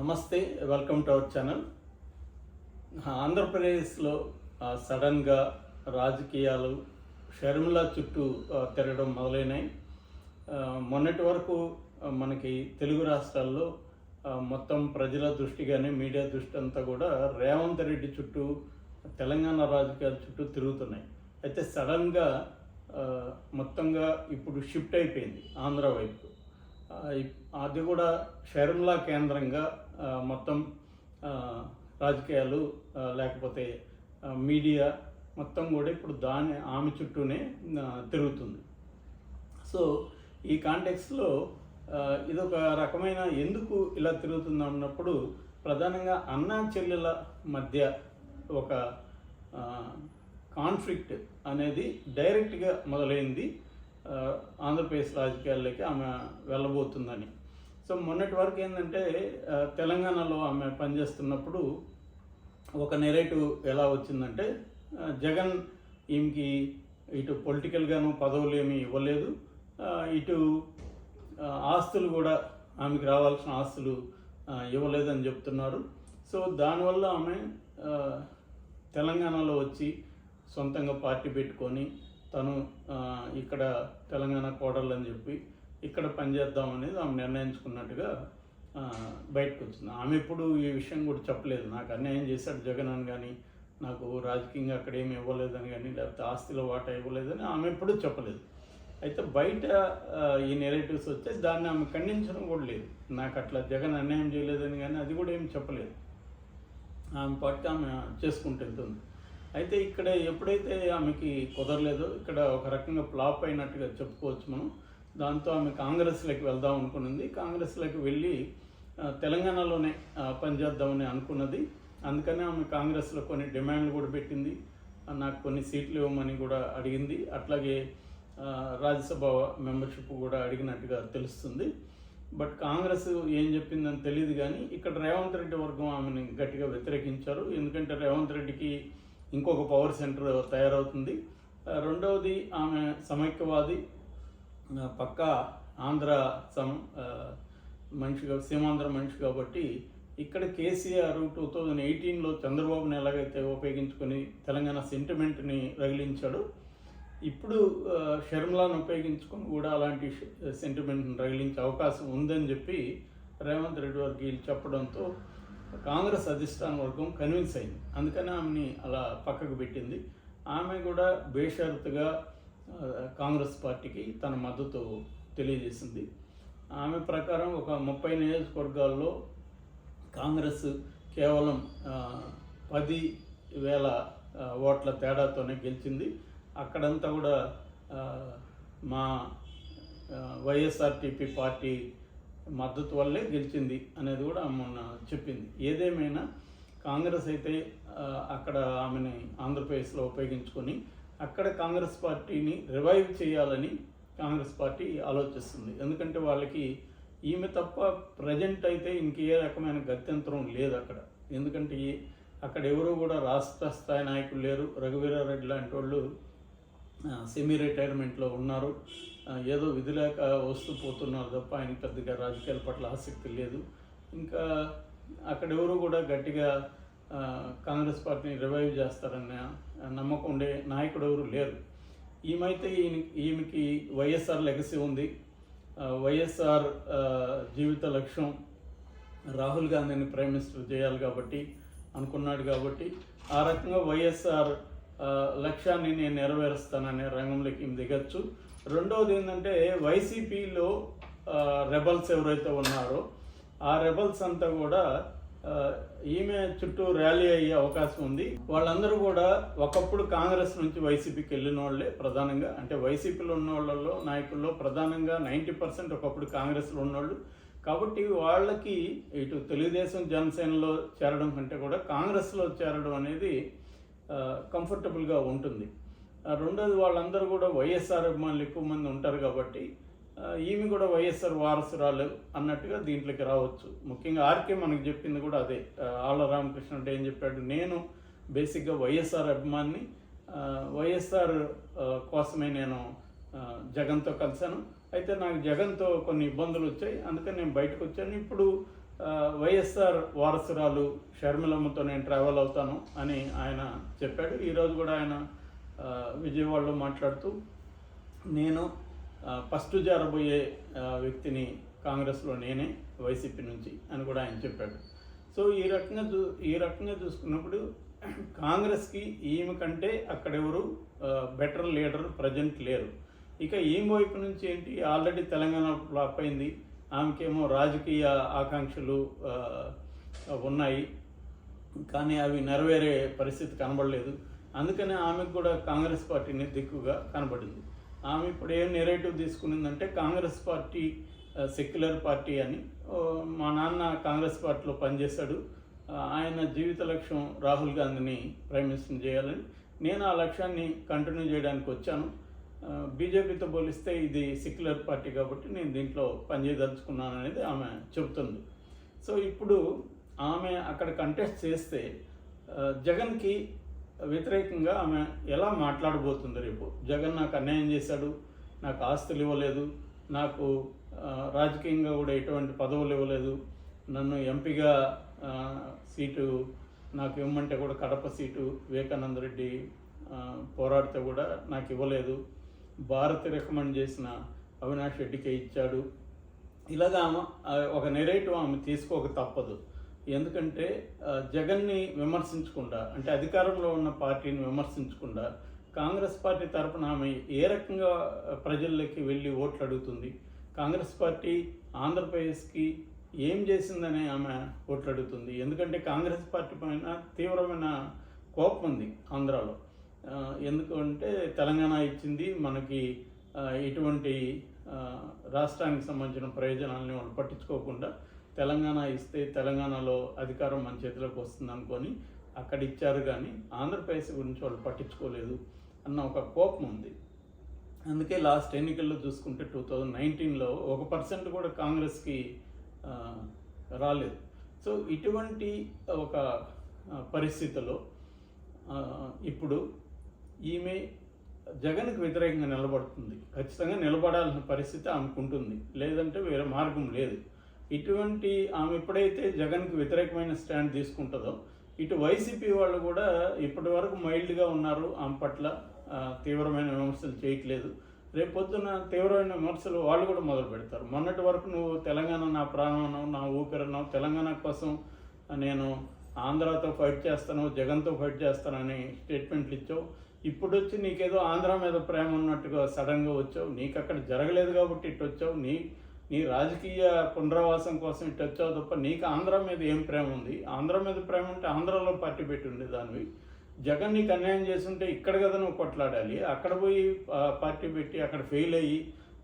నమస్తే welcome to our channel ఆంధ్రప్రదేశ్లో సడన్గా రాజకీయాలు షర్మిల చుట్టూ తిరగడం మొదలైనాయి. మొన్నటి వరకు మనకి తెలుగు రాష్ట్రాల్లో మొత్తం ప్రజల దృష్టి కానీ మీడియా దృష్టి అంతా కూడా రేవంత్ రెడ్డి చుట్టూ తెలంగాణ రాజకీయాల చుట్టూ తిరుగుతున్నాయి. అయితే సడన్గా మొత్తంగా ఇప్పుడు షిఫ్ట్ అయిపోయింది ఆంధ్ర వైపు. అది కూడా షర్మిలా కేంద్రంగా మొత్తం రాజకీయాలు లేకపోతే మీడియా మొత్తం కూడా ఇప్పుడు దాని ఆమె చుట్టూనే తిరుగుతుంది. సో ఈ కాంటెక్స్లో ఇదొక రకమైన ఎందుకు ఇలా తిరుగుతుంది అన్నప్పుడు ప్రధానంగా అన్నా చెల్లెల మధ్య ఒక కాన్ఫ్లిక్ట్ అనేది డైరెక్ట్గా మొదలైంది ఆంధ్రప్రదేశ్ రాజకీయాల్లోకి ఆమె వెళ్ళబోతుందని. సో మొన్నటి వరకు ఏంటంటే తెలంగాణలో ఆమె పనిచేస్తున్నప్పుడు ఒక నెరేటివ్ ఎలా వచ్చిందంటే జగన్ ఈమెకి ఇటు పొలిటికల్గాను పదవులు ఏమీ ఇవ్వలేదు. ఇటు ఆస్తులు కూడా ఆమెకి రావాల్సిన ఆస్తులు ఇవ్వలేదని చెప్తున్నారు. సో దానివల్ల ఆమె తెలంగాణలో వచ్చి సొంతంగా పార్టీ పెట్టుకొని తను ఇక్కడ తెలంగాణ కోడలు అని చెప్పి ఇక్కడ పనిచేద్దాం అనేది ఆమె నిర్ణయించుకున్నట్టుగా బయటకు వచ్చింది ఆమె ఎప్పుడు ఈ విషయం కూడా చెప్పలేదు. నాకు అన్యాయం చేశాడు జగన్ అని కానీ నాకు రాజకీయంగా అక్కడ ఏమి ఇవ్వలేదని కానీ లేకపోతే ఆస్తిలో వాటా ఇవ్వలేదని ఆమె ఎప్పుడూ చెప్పలేదు. అయితే బయట ఈ నెరేటివ్స్ వచ్చే దాన్ని ఆమె ఖండించడం కూడా లేదు. నాకు అట్లా జగన్ అన్యాయం చేయలేదని కానీ అది కూడా ఏమి చెప్పలేదు. ఆమె పాటు ఆమె చేసుకుంటూ వెళ్తుంది అయితే ఇక్కడ ఎప్పుడైతే ఆమెకి కుదరలేదో ఇక్కడ ఒక రకంగా ఫ్లాప్ అయినట్టుగా చెప్పుకోవచ్చు మనం. దాంతో ఆమె కాంగ్రెస్లోకి వెళ్దాం అనుకున్నది కాంగ్రెస్లోకి వెళ్ళి తెలంగాణలోనే పనిచేద్దామని అనుకున్నది. అందుకనే ఆమె కాంగ్రెస్లో కొన్ని డిమాండ్లు కూడా పెట్టింది. నాకు కొన్ని సీట్లు ఇవ్వమని కూడా అడిగింది. అట్లాగే రాజ్యసభ మెంబర్షిప్ కూడా అడిగినట్టుగా తెలుస్తుంది. బట్ కాంగ్రెస్ ఏం చెప్పిందని తెలియదు కానీ ఇక్కడ రేవంత్ రెడ్డి వర్గం ఆమెను గట్టిగా వ్యతిరేకించారు. ఎందుకంటే రేవంత్ రెడ్డికి ఇంకొక పవర్ సెంటర్ తయారవుతుంది. రెండవది ఆమె సమైక్యవాది పక్కా ఆంధ్ర సం మనిషి సీమాంధ్ర మనిషి కాబట్టి ఇక్కడ కేసీఆర్ టూ థౌజండ్ ఎయిటీన్లో చంద్రబాబుని ఎలాగైతే ఉపయోగించుకొని తెలంగాణ సెంటిమెంట్ని రగిలించాడు ఇప్పుడు షర్మిలాను ఉపయోగించుకొని కూడా అలాంటి సెంటిమెంట్ని రగిలించే అవకాశం ఉందని చెప్పి రేవంత్ రెడ్డి వర్గీయులు చెప్పడంతో కాంగ్రెస్ అధిష్టాన వర్గం కన్విన్స్ అయింది. అందుకని ఆమెని అలా పక్కకు పెట్టింది. ఆమె కూడా బేషరతుగా కాంగ్రెస్ పార్టీకి తన మద్దతు తెలియజేసింది. ఆమె ప్రకారం ఒక ముప్పై నియోజకవర్గాల్లో కాంగ్రెస్ కేవలం పది వేల ఓట్ల తేడాతోనే గెలిచింది. అక్కడంతా కూడా మా వైఎస్ఆర్టీపీ పార్టీ మద్దతు వల్లే గెలిచింది అనేది కూడా మొన్న చెప్పింది. ఏదేమైనా కాంగ్రెస్ అయితే అక్కడ ఆమెని ఆంధ్రప్రదేశ్లో ఉపయోగించుకొని అక్కడ కాంగ్రెస్ పార్టీని రివైవ్ చేయాలని కాంగ్రెస్ పార్టీ ఆలోచిస్తుంది. ఎందుకంటే వాళ్ళకి ఈమె తప్ప ప్రజెంట్ అయితే ఇంకే రకమైన గత్యంతరం లేదు అక్కడ. ఎందుకంటే అక్కడ ఎవరు కూడా రాష్ట్ర స్థాయి నాయకులు లేరు. రఘువీరారెడ్డి లాంటి వాళ్ళు సెమీ రిటైర్మెంట్లో ఉన్నారు. ఏదో విధి లేక వస్తూ పోతున్నారు తప్ప ఆయన పెద్దగా రాజకీయాల పట్ల ఆసక్తి లేదు. ఇంకా అక్కడ ఎవరు కూడా గట్టిగా కాంగ్రెస్ పార్టీని రివైవ్ చేస్తారన్న నమ్మకం ఉండే నాయకుడు ఎవరు లేరు. ఈమైతే ఈయన ఈమెకి వైఎస్ఆర్ లెగసీ ఉంది. వైఎస్ఆర్ జీవిత లక్ష్యం రాహుల్ గాంధీని ప్రైమ్ మినిస్టర్ చేయాలి కాబట్టి అనుకున్నాడు కాబట్టి ఆ రకంగా వైఎస్ఆర్ లక్ష్యాన్ని నేను నెరవేరుస్తాననే రంగంలోకి దిగచ్చు. రెండవది ఏంటంటే వైసీపీలో రెబల్స్ ఎవరైతే ఉన్నారో ఆ రెబల్స్ అంతా కూడా ఈమె చుట్టూ ర్యాలీ అయ్యే అవకాశం ఉంది. వాళ్ళందరూ కూడా ఒకప్పుడు కాంగ్రెస్ నుంచి వైసీపీకి వెళ్ళిన వాళ్ళే ప్రధానంగా. అంటే వైసీపీలో ఉన్న వాళ్ళలో నాయకుల్లో ప్రధానంగా నైంటీ పర్సెంట్ ఒకప్పుడు కాంగ్రెస్లో ఉన్నవాళ్ళు కాబట్టి వాళ్ళకి ఇటు తెలుగుదేశం జనసేనలో చేరడం కంటే కూడా కాంగ్రెస్లో చేరడం అనేది కంఫర్టబుల్గా ఉంటుంది. ఆ, రెండోది వాళ్ళందరూ కూడా వైఎస్ఆర్ అభిమానులు ఎక్కువ మంది ఉంటారు కాబట్టి ఈమె కూడా వైఎస్ఆర్ వారసురాలు అన్నట్టుగా దీంట్లోకి రావచ్చు. ముఖ్యంగా ఆర్కే మనకు చెప్పింది కూడా అదే. ఆళ్ళ రామకృష్ణ అంటే ఏం చెప్పాడు? నేను బేసిక్గా వైఎస్ఆర్ అభిమాన్ని వైఎస్ఆర్ కోసమే నేను జగన్తో కలిశాను. అయితే నాకు జగన్తో కొన్ని ఇబ్బందులు వచ్చాయి. అందుకని నేను బయటకు వచ్చాను. ఇప్పుడు వైఎస్ఆర్ వారసురాలు షర్మిలమ్మతో నేను ట్రావెల్ అవుతాను అని ఆయన చెప్పాడు. ఈరోజు కూడా ఆయన విజయవాడలో మాట్లాడుతూ నేను ఫస్ట్ జారబోయే వ్యక్తిని కాంగ్రెస్లో నేనే వైసీపీ నుంచి అని కూడా ఆయన చెప్పాడు. సో ఈ రకంగా చూ ఈ రకంగా చూసుకున్నప్పుడు కాంగ్రెస్కి ఈమె కంటే అక్కడెవరు బెటర్ లీడర్ ప్రజెంట్ లేరు. ఇక ఈమె వైపు నుంచి ఏంటి ఆల్రెడీ తెలంగాణ ఫ్లాప్ అయింది. ఆమెకేమో రాజకీయ ఆకాంక్షలు ఉన్నాయి. కానీ అవి నెరవేరే పరిస్థితి కనబడలేదు. అందుకనే ఆమెకు కూడా కాంగ్రెస్ పార్టీని దిక్కుగా కనబడింది. ఆమె ఇప్పుడు ఏం నెరేటివ్ తీసుకునిందంటే కాంగ్రెస్ పార్టీ సెక్యులర్ పార్టీ అని. మా నాన్న కాంగ్రెస్ పార్టీలో పనిచేశాడు. ఆయన జీవిత లక్ష్యం రాహుల్ గాంధీని ప్రైమ్ మినిస్టర్ చేయాలని. నేను ఆ లక్ష్యాన్ని కంటిన్యూ చేయడానికి వచ్చాను. బీజేపీతో పోలిస్తే ఇది సెక్యులర్ పార్టీ కాబట్టి నేను దీంట్లో పనిచేయదలుచుకున్నాను అనేది ఆమె చెబుతుంది. సో ఇప్పుడు ఆమె అక్కడ కంటెస్ట్ చేస్తే జగన్కి వ్యతిరేకంగా ఆమె ఎలా మాట్లాడబోతుంది రేపు. జగన్ నాకు అన్యాయం చేశాడు నాకు ఆస్తులు ఇవ్వలేదు నాకు రాజకీయంగా కూడా ఎటువంటి పదవులు ఇవ్వలేదు నన్ను ఎంపీగా సీటు నాకు ఇవ్వమంటే కూడా కడప సీటు వివేకానంద రెడ్డి పోరాడితే కూడా నాకు ఇవ్వలేదు. భారత్ రికమెండ్ చేసిన అవినాష్ రెడ్డికే ఇచ్చాడు. ఇలాగా ఆమె ఒక నెరేటివ్ ఆమె తీసుకోక తప్పదు. ఎందుకంటే జగన్ని విమర్శించకుండా అంటే అధికారంలో ఉన్న పార్టీని విమర్శించకుండా కాంగ్రెస్ పార్టీ తరపున ఆమె ఏ రకంగా ప్రజల్లోకి వెళ్ళి ఓట్లు అడుగుతుంది? కాంగ్రెస్ పార్టీ ఆంధ్రప్రదేశ్కి ఏం చేసిందని ఆమె ఓట్లు అడుగుతుంది. ఎందుకంటే కాంగ్రెస్ పార్టీ పైన తీవ్రమైన కోపం ఉంది ఆంధ్రాలో. ఎందుకంటే తెలంగాణ ఇచ్చింది మనకి ఎటువంటి రాష్ట్రానికి సంబంధించిన ప్రయోజనాలని వాళ్ళు పట్టించుకోకుండా తెలంగాణ ఇస్తే తెలంగాణలో అధికారం మన చేతిలోకి వస్తుంది అనుకొని అక్కడ ఇచ్చారు కానీ ఆంధ్రప్రదేశ్ గురించి వాళ్ళు పట్టించుకోలేదు అన్న ఒక కోపం ఉంది. అందుకే లాస్ట్ ఎన్నికల్లో చూసుకుంటే టూ థౌజండ్ నైన్టీన్లో ఒక పర్సెంట్ కూడా కాంగ్రెస్కి రాలేదు. సో ఇటువంటి ఒక పరిస్థితిలో ఇప్పుడు ఈమె జగన్కి వ్యతిరేకంగా నిలబడుతుంది. ఖచ్చితంగా నిలబడాల్సిన పరిస్థితి ఆమెకుంటుంది లేదంటే వేరే మార్గం లేదు. ఇటువంటి ఆమె ఎప్పుడైతే జగన్కి వ్యతిరేకమైన స్టాండ్ తీసుకుంటుందో ఇటు వైసీపీ వాళ్ళు కూడా ఇప్పటి వరకు మైల్డ్గా ఉన్నారు ఆమె పట్ల తీవ్రమైన విమర్శలు చేయట్లేదు. రేపు పొద్దున తీవ్రమైన విమర్శలు వాళ్ళు కూడా మొదలు పెడతారు. మొన్నటి వరకు నువ్వు తెలంగాణ నా ప్రాణం నా ఊపిరన్నావు తెలంగాణ కోసం నేను ఆంధ్రాతో ఫైట్ చేస్తాను జగన్తో ఫైట్ చేస్తానని స్టేట్మెంట్లు ఇచ్చావు. ఇప్పుడు వచ్చి నీకేదో ఆంధ్ర మీద ప్రేమ ఉన్నట్టుగా సడన్గా వచ్చావు. నీకు అక్కడ జరగలేదు కాబట్టి ఇటు వచ్చావు. నీ నీ రాజకీయ పునరావాసం కోసం ఇటు వచ్చావు తప్ప నీకు ఆంధ్ర మీద ఏం ప్రేమ ఉంది? ఆంధ్ర మీద ప్రేమ ఉంటే ఆంధ్రాలో పార్టీ పెట్టి ఉండే దానివి జగన్ నీకు అన్యాయం చేస్తుంటే ఇక్కడ కదా నువ్వు కొట్లాడాలి. అక్కడ పోయి పార్టీ పెట్టి అక్కడ ఫెయిల్ అయ్యి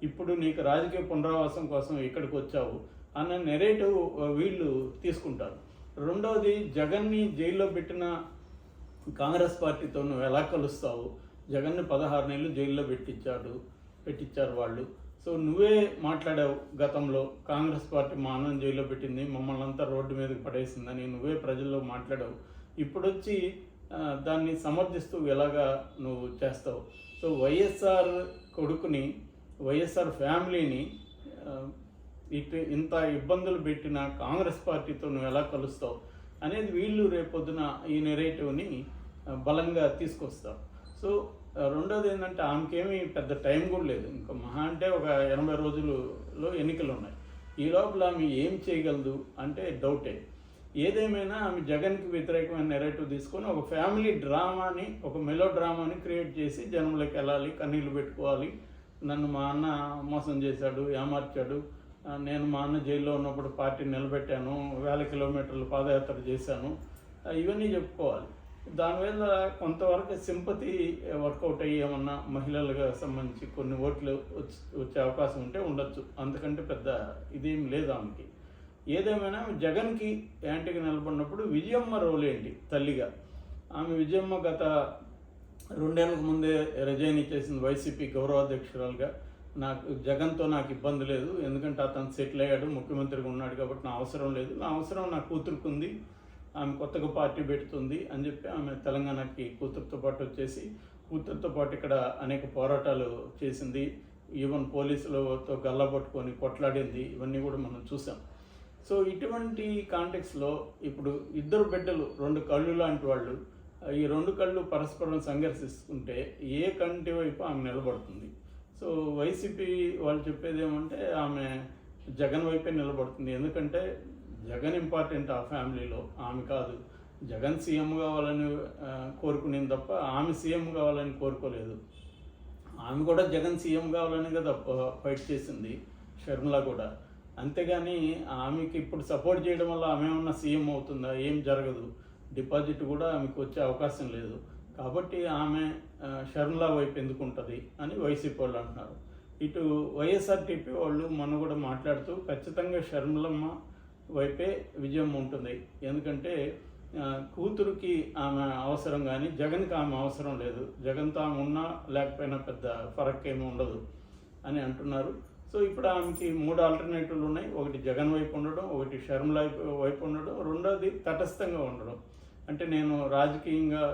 ఇప్పుడు నీకు రాజకీయ పునరావాసం కోసం ఇక్కడికి వచ్చావు అన్న నెరేటివ్ వీళ్ళు తీసుకుంటారు. రెండవది జగన్ని జైల్లో పెట్టిన కాంగ్రెస్ పార్టీతో నువ్వు ఎలా కలుస్తావు? జగన్ని పదహారు నెలలు జైల్లో పెట్టించాడు పెట్టించారు వాళ్ళు. సో నువ్వే మాట్లాడావు గతంలో కాంగ్రెస్ పార్టీ మా అన్నం జైల్లో పెట్టింది మమ్మల్ని అంతా రోడ్డు మీదకి పడేసిందని నువ్వే ప్రజల్లో మాట్లాడావు. ఇప్పుడొచ్చి దాన్ని సమర్థిస్తూ ఎలాగా నువ్వు చేస్తావు? సో వైఎస్ఆర్ కొడుకుని వైఎస్ఆర్ ఫ్యామిలీని ఇటు ఇంత ఇబ్బందులు పెట్టిన కాంగ్రెస్ పార్టీతో నువ్వు ఎలా కలుస్తావు అనేది వీళ్ళు రేపొద్దున ఈ నెరేటివ్ని బలంగా తీసుకొస్తారు సో రెండోది ఏంటంటే ఆమెకేమీ పెద్ద టైం కూడా లేదు. ఇంకా మహా అంటే ఒక ఎనభై రోజులలో ఎన్నికలు ఉన్నాయి. ఈ లోపల ఆమె ఏం చేయగలదు అంటే డౌటే. ఏదేమైనా ఆమె జగన్కి వ్యతిరేకమైన నెరేటివ్ తీసుకొని ఒక ఫ్యామిలీ డ్రామాని ఒక మెలో డ్రామాని క్రియేట్ చేసి జనంలోకి వెళ్ళాలి కన్నీళ్ళు పెట్టుకోవాలి. నన్ను మా అన్న మోసం చేశాడు ఏమార్చాడు. నేను మా అన్న జైల్లో ఉన్నప్పుడు పార్టీ నిలబెట్టాను వేల కిలోమీటర్లు పాదయాత్ర చేశాను. ఇవన్నీ చెప్పుకోవాలి. దానివల్ల కొంతవరకు సింపతి వర్కౌట్ అయ్యేమన్నా మహిళలుగా సంబంధించి కొన్ని ఓట్లు వచ్చి వచ్చే అవకాశం ఉంటే ఉండొచ్చు. అందుకంటే పెద్ద ఇదేం లేదు ఆమెకి. ఏదేమైనా జగన్కి యాంటీకి నిలబడినప్పుడు విజయమ్మ రోల్ ఏంటి? తల్లిగా. ఆమె విజయమ్మ గత రెండేళ్ళకు ముందే రిజైన్ ఇచ్చేసింది వైసీపీ గౌరవాధ్యక్షురాలుగా. నాకు జగన్తో నాకు ఇబ్బంది లేదు. ఎందుకంటే అతను సెటిల్ అయ్యాడు ముఖ్యమంత్రిగా ఉన్నాడు కాబట్టి నా అవసరం లేదు. నా అవసరం నా కూతురుకుంది. ఆమె కొత్తగా పార్టీ పెడుతుంది అని చెప్పి ఆమె తెలంగాణకి కూతురుతో పాటు వచ్చేసి కూతురుతో పాటు ఇక్కడ అనేక పోరాటాలు చేసింది. ఈవెన్ పోలీసులతో గల్లా పట్టుకొని కొట్లాడింది. ఇవన్నీ కూడా మనం చూసాం. సో ఇటువంటి కాంటెక్స్లో ఇప్పుడు ఇద్దరు బిడ్డలు రెండు కళ్ళు లాంటి వాళ్ళు ఈ రెండు కళ్ళు పరస్పరం సంఘర్షిస్తుంటే ఏ కంటి వైపు ఆమె నిలబడుతుంది? సో వైసీపీ వాళ్ళు చెప్పేది ఏమంటే ఆమె జగన్ వైపే నిలబడుతుంది. ఎందుకంటే జగన్ ఇంపార్టెంట్ ఆ ఫ్యామిలీలో. ఆమె కాదు. జగన్ సీఎం కావాలని కోరుకునేది తప్ప ఆమె సీఎం కావాలని కోరుకోలేదు. ఆమె కూడా జగన్ సీఎం కావాలని కదా ఫైట్ చేసింది షర్మిల కూడా. అంతేగాని ఆమెకి ఇప్పుడు సపోర్ట్ చేయడం వల్ల ఆమె ఏమన్నా సీఎం అవుతుందా? ఏం జరగదు. డిపాజిట్ కూడా ఆమెకు వచ్చే అవకాశం లేదు. కాబట్టి ఆమె షర్మిల వైపు ఎందుకు ఉంటుంది అని వైసీపీ వాళ్ళు అంటున్నారు. ఇటు వైఎస్ఆర్టీపీ వాళ్ళు మొన్న కూడా మాట్లాడుతూ ఖచ్చితంగా షర్మిలమ్మ వైపే విజయం ఉంటుంది. ఎందుకంటే కూతురుకి ఆమె అవసరం కానీ జగన్కి ఆమె అవసరం లేదు. జగన్తో ఆమె ఉన్నా లేకపోయినా పెద్ద ఫరక్ ఏమి ఉండదు అని అంటున్నారు. సో ఇప్పుడు ఆమెకి మూడు ఆల్టర్నేటివ్లు ఉన్నాయి. ఒకటి జగన్ వైపు ఉండడం ఒకటి షర్మిల వైపు ఉండడం రెండోది తటస్థంగా ఉండడం. అంటే నేను రాజకీయంగా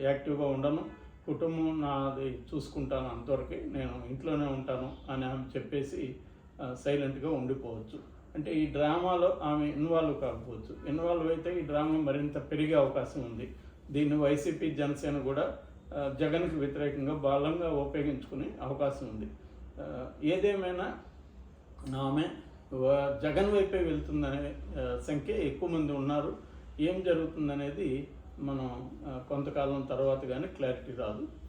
యాక్టివ్గా ఉండను. కుటుంబం నాది చూసుకుంటాను అంతవరకు. నేను ఇంట్లోనే ఉంటాను అని ఆమె చెప్పేసి సైలెంట్గా ఉండిపోవచ్చు. అంటే ఈ డ్రామాలో ఆమె ఇన్వాల్వ్ కాకపోవచ్చు. ఇన్వాల్వ్ అయితే ఈ డ్రామా మరింత పెరిగే అవకాశం ఉంది. దీన్ని వైసీపీ జనసేన కూడా జగన్కి వ్యతిరేకంగా బలంగా ఉపయోగించుకునే అవకాశం ఉంది. ఏదేమైనా ఆమె వ- జగన్ వైపే వెళ్తుందనే సంఖ్య ఎక్కువ మంది ఉన్నారు. ఏం జరుగుతుందనేది మనం కొంతకాలం తర్వాత కానీ క్లారిటీ రాదు.